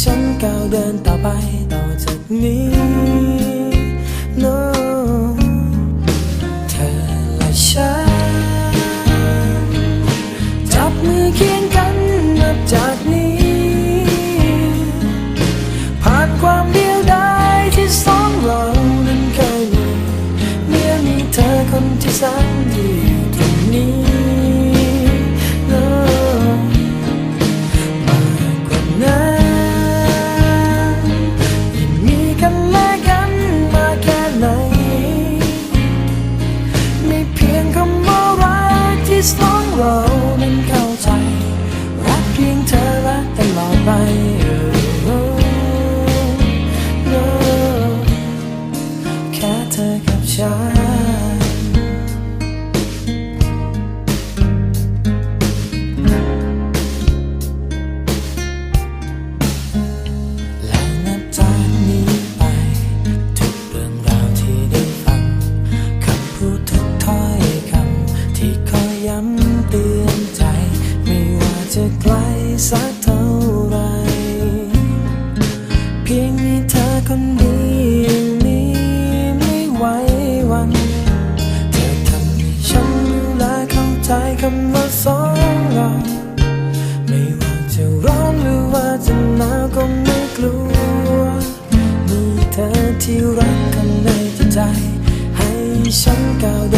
ฉันก้าวเดินต่อไปต่อจากนี้ no เธอและฉัน จับมือเคียงกันนับจากนี้ เรานั้นเข้าใจ รักเพียงเธอและตลอดไป Oh, no แค่เธอกับฉันและนับจากนี้ไป ทุกเรื่องราวที่ได้ฟัง คำพูดทุกถ้อยคำที่คอยย้ำ สักเท่าไรเพียงมีเธอคนเดียวนี้ไม่ไหวหวัน เธอทำให้ฉันรู้และเข้าใจคำว่าสองเราไม่ว่าจะร้อนหรือว่าจะหนาวก็ไม่กลัว มีเธอที่รักกันในใจ ให้ฉันก้าว